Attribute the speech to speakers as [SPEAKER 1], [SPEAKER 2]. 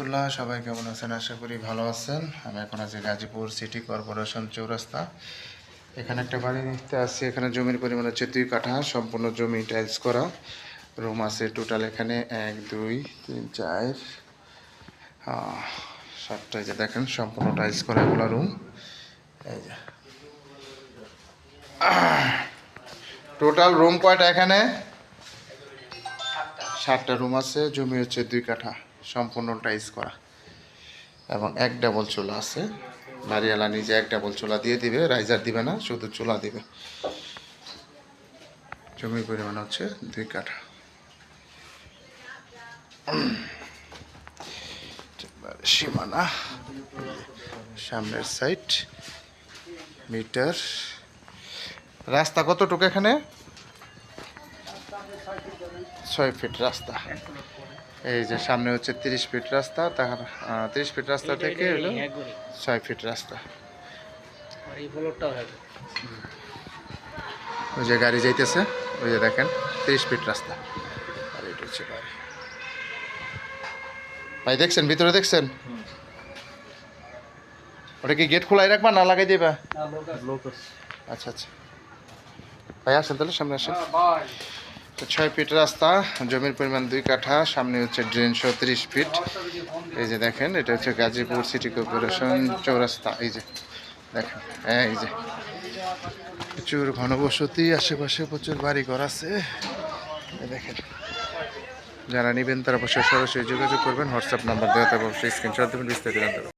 [SPEAKER 1] আলহামদুলিল্লাহ সবাই কেমন আছেন? আশা করি ভালো আছেন। আমি এখন আছি গাজীপুর সিটি কর্পোরেশন চৌরাস্তা। এখানে একটা বাড়ি দেখতে আসছি। এখানে জমির পরিমাণ হচ্ছে দুই কাঠা। সম্পূর্ণ জমি টাইলস করা। রুম আছে টোটাল এখানে এক দুই তিন চার আহ, সাতটা যে দেখেন সম্পূর্ণ টাইলস করা এগুলো রুম এই যে। টোটাল রুম কয়টা এখানে? সাতটা। রুম আছে জমি হচ্ছে দুই কাঠা। সম্পূর্ণ টাইস করা। এবং এক ডাবল চুলা আছে। বাড়িওয়ালা নিজে এক ডাবল চুলা দিয়ে দিবে, রাইজার দিবে না, শুধু চুলা দিবে। জমির পরিমাণ হচ্ছে দুই কাঠা। সীমানা, সামনের সাইড, মিটার। রাস্তা কতটুকু এখানে? ছয় ফিট রাস্তা। এই যে সামনে হচ্ছে তিরিশ ফিট রাস্তা তার তিরিশ ফিট রাস্তা থেকে হলো ছয় ফিট রাস্তা। ওই যে গাড়ি যাইতেছে ওই যে দেখেন তিরিশ ফিট রাস্তা। আর এটা হচ্ছে বাড়ি। ভাই দেখছেন? ভিতরে দেখছেন? ওটা কি গেট খোলাই রাখবা না লাগাই দিবা? আচ্ছা আচ্ছা। ভাই আসেন তাহলে সামনে আসেন। তো ছয় ফিট রাস্তা, জমির পরিমাণ দুই কাঠা, সামনে হচ্ছে ড্রেন সহ তিরিশ ফিট। এই যে দেখেন, এটা হচ্ছে গাজীপুর সিটি কর্পোরেশন চৌরাস্তা, এই যে দেখেন হ্যাঁ এই যে। প্রচুর ঘনবসতি, আশেপাশে প্রচুর বাড়ি ঘর আছে দেখেন, যারা নেবেন তারা অবশ্যই সরাসরি যোগাযোগ করবেন, হোয়াটসঅ্যাপ নাম্বার দেওয়া থাকবে, অবশ্যই স্ক্রিনশট দেবেন, বিস্তারিত।